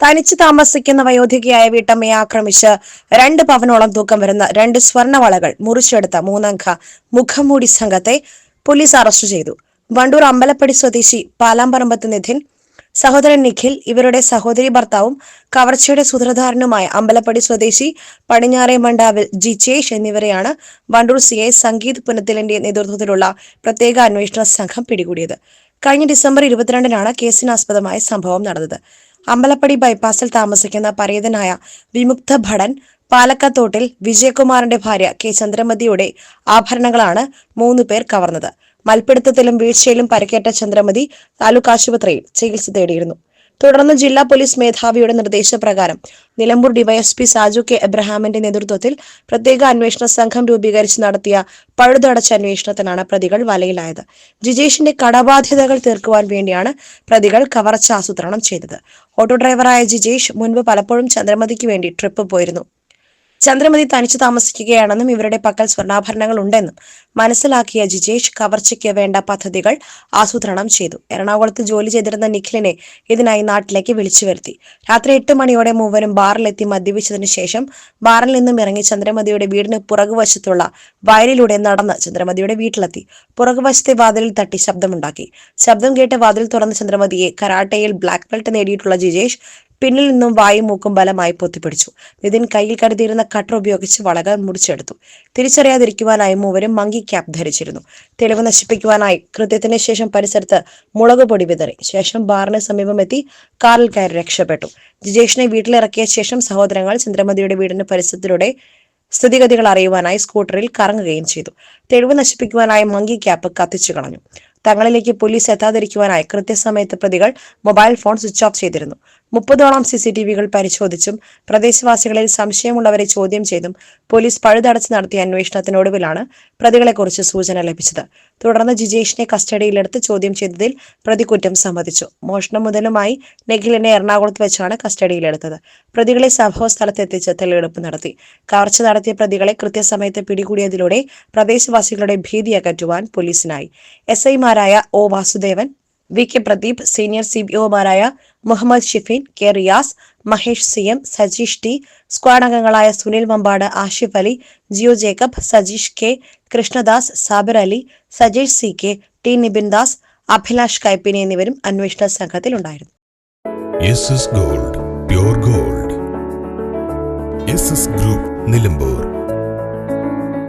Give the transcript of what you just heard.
തനിച്ച് താമസിക്കുന്ന വയോധികയായ വീട്ടമ്മയെ ആക്രമിച്ച് രണ്ട് പവനോളം തൂക്കം വരുന്ന രണ്ട് സ്വർണവളകൾ മുറിച്ചെടുത്ത മൂന്നംഗ മുഖംമൂടി സംഘത്തെ പോലീസ് അറസ്റ്റ് ചെയ്തു. വണ്ടൂർ അമ്പലപ്പടി സ്വദേശി പാലാമ്പറമ്പത്ത് നിധിൻ സഹോദരൻ നിഖിൽ ഇവരുടെ സഹോദരി ഭർത്താവും കവർച്ചയുടെ സൂത്രധാരനുമായ അമ്പലപ്പടി സ്വദേശി പടിഞ്ഞാറെ മണ്ടാവിൽ ജിചേഷ് എന്നിവരെയാണ് വണ്ടൂർ സി ഐ സംഗീത് പുനത്തിലിന്റെ നേതൃത്വത്തിലുള്ള പ്രത്യേക അന്വേഷണ സംഘം പിടികൂടിയത്. കഴിഞ്ഞ ഡിസംബർ ഇരുപത്തിരണ്ടിനാണ് കേസിനാസ്പദമായ സംഭവം നടന്നത്. അമ്പലപ്പടി ബൈപ്പാസിൽ താമസിക്കുന്ന പരേതനായ വിമുക്ത ഭടൻ പാലക്കത്തോട്ടിൽ വിജയകുമാറിന്റെ ഭാര്യ കെ ചന്ദ്രമതിയുടെ ആഭരണങ്ങളാണ് മൂന്ന് പേർ കവർന്നത്. മൽപ്പിടുത്തത്തിലും വീഴ്ചയിലും പരിക്കേറ്റ ചന്ദ്രമതി താലൂക്ക് ആശുപത്രിയിൽ ചികിത്സ തേടിയിരുന്നു. തുടർന്ന് ജില്ലാ പോലീസ് മേധാവിയുടെ നിർദ്ദേശപ്രകാരം നിലമ്പൂർ ഡിവൈഎസ്പി സാജു കെ എബ്രഹാമിന്റെ നേതൃത്വത്തിൽ പ്രത്യേക അന്വേഷണ സംഘം രൂപീകരിച്ച് നടത്തിയ പഴുതടച്ച അന്വേഷണത്തിനാണ് പ്രതികൾ വലയിലായത്. ജിജേഷിന്റെ കടബാധ്യതകൾ തീർക്കുവാൻ വേണ്ടിയാണ് പ്രതികൾ കവർച്ച ആസൂത്രണം ചെയ്തത്. ഓട്ടോ ഡ്രൈവറായ ജിജേഷ് മുൻപ് പലപ്പോഴും ചന്ദ്രമതിക്ക് വേണ്ടി ട്രിപ്പ് പോയിരുന്നു. ചന്ദ്രമതി തനിച്ചു താമസിക്കുകയാണെന്നും ഇവരുടെ പക്കൽ സ്വർണാഭരണങ്ങൾ ഉണ്ടെന്നും മനസ്സിലാക്കിയ ജിജേഷ് കവർച്ചയ്ക്ക് വേണ്ട പദ്ധതികൾ ആസൂത്രണം ചെയ്തു. എറണാകുളത്ത് ജോലി ചെയ്തിരുന്ന നിഖിലിനെ ഇതിനായി നാട്ടിലേക്ക് വിളിച്ചു വരുത്തി. രാത്രി എട്ട് മണിയോടെ മൂവരും ബാറിലെത്തി മദ്യപിച്ചതിനു ശേഷം ബാറിൽ നിന്നും ഇറങ്ങി ചന്ദ്രമതിയുടെ വീടിന് പുറകുവശത്തുള്ള വയലിലൂടെ നടന്ന് ചന്ദ്രമതിയുടെ വീട്ടിലെത്തി. പുറകുവശത്തെ വാതിലിൽ തട്ടി ശബ്ദമുണ്ടാക്കി. ശബ്ദം കേട്ട് വാതിൽ തുറന്ന ചന്ദ്രമതിയെ കരാട്ടയിൽ ബ്ലാക്ക് ബെൽറ്റ് നേടിയിട്ടുള്ള ജിജേഷ് പിന്നിൽ നിന്നും വായും മൂക്കും ബലമായി പൊത്തിപ്പിടിച്ചു. നിതിൻ കയ്യിൽ കരുതിയിരുന്ന കട്ടർ ഉപയോഗിച്ച് വളകൾ മുറിച്ചെടുത്തു. തിരിച്ചറിയാതിരിക്കുവാനായി മൂവരും മങ്കി ക്യാപ് ധരിച്ചിരുന്നു. തെളിവ് നശിപ്പിക്കുവാനായി കൃത്യത്തിന് ശേഷം പരിസരത്ത് മുളക് പൊടി വിതറി. ശേഷം ബാറിന് സമീപമെത്തി കാറിൽ കയറി രക്ഷപ്പെട്ടു. ജിജേഷിനെ വീട്ടിലിറക്കിയ ശേഷം സഹോദരങ്ങൾ ചന്ദ്രമതിയുടെ വീടിന്റെ പരിസരത്തിലൂടെ സ്ഥിതിഗതികൾ അറിയുവാനായി സ്കൂട്ടറിൽ കറങ്ങുകയും ചെയ്തു. തെളിവ് നശിപ്പിക്കുവാനായി മങ്കി ക്യാപ്പ് കത്തിച്ചു കളഞ്ഞു. തങ്ങളിലേക്ക് പോലീസ് എത്താതിരിക്കുവാനായി കൃത്യസമയത്ത് പ്രതികൾ മൊബൈൽ ഫോൺ സ്വിച്ച് ഓഫ് ചെയ്തിരുന്നു. മുപ്പതോളം സി സി ടി വികൾ പരിശോധിച്ചും പ്രദേശവാസികളിൽ സംശയമുള്ളവരെ ചോദ്യം ചെയ്തും പോലീസ് പഴുതടച്ച് നടത്തിയ അന്വേഷണത്തിനൊടുവിലാണ് പ്രതികളെക്കുറിച്ച് സൂചന ലഭിച്ചത്. തുടർന്ന് ജിജേഷിനെ കസ്റ്റഡിയിലെടുത്ത് ചോദ്യം ചെയ്തതിൽ പ്രതി കുറ്റം സമ്മതിച്ചു. മോഷണം മുതലുമായി നഖിലിനെ എറണാകുളത്ത് വെച്ചാണ് കസ്റ്റഡിയിലെടുത്തത്. പ്രതികളെ സംഭവ സ്ഥലത്തെത്തിച്ച് തെളിവെടുപ്പ് നടത്തി. കവർച്ച നടത്തിയ പ്രതികളെ കൃത്യസമയത്ത് പിടികൂടിയതിലൂടെ പ്രദേശവാസികളുടെ ഭീതി അകറ്റുവാൻ പോലീസിനായി. എസ് ഐമാരായ O Vasudevan V K Pradeep senior C B ഒമാരായ Muhammad Shifeen K Riyas Mahesh C M Sajeesh T squad അംഗങ്ങളായ Sunil Mampad Ashif Ali Jio Jacob Sajeesh K Krishnadas Sabir Ali Sajesh C K T Nibin Das Abhilash Kaippini എന്നിവരും അന്വേഷണ സംഘത്തിലുണ്ടായിരുന്നു gold gold group Nilambur